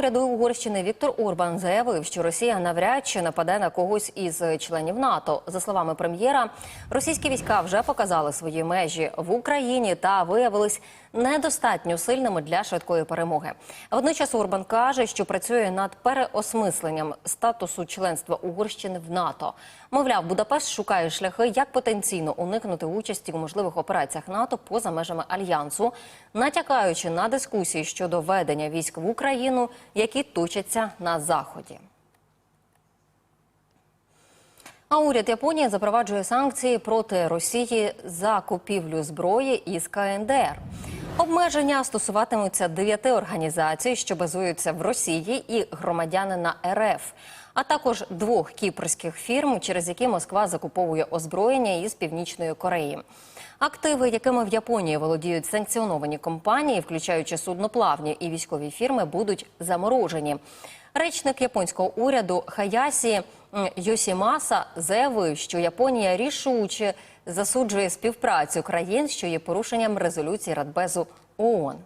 уряду Угорщини Віктор Орбан заявив, що Росія навряд чи нападе на когось із членів НАТО. За словами прем'єра, російські війська вже показали свої межі в Україні та виявились недостатньо сильними для швидкої перемоги. Водночас Орбан каже, що працює над переосмисленням статусу членства Угорщини в НАТО. Мовляв, Будапешт шукає шляхи, як потенційно уникнути участі у можливих операціях НАТО поза межами альянсу, натякаючи на дискусії щодо ведення військ в Україну, які точаться на заході. А уряд Японії запроваджує санкції проти Росії за купівлю зброї із КНДР. Обмеження стосуватимуться дев'яти організацій, що базуються в Росії, і громадянина РФ, а також двох кіпрських фірм, через які Москва закуповує озброєння із північної Кореї. Активи, якими в Японії володіють санкціоновані компанії, включаючи судноплавні і військові фірми, будуть заморожені. Речник японського уряду Хаясі Йосімаса заявив, що Японія рішуче засуджує співпрацю країн, що є порушенням резолюції Радбезу ООН.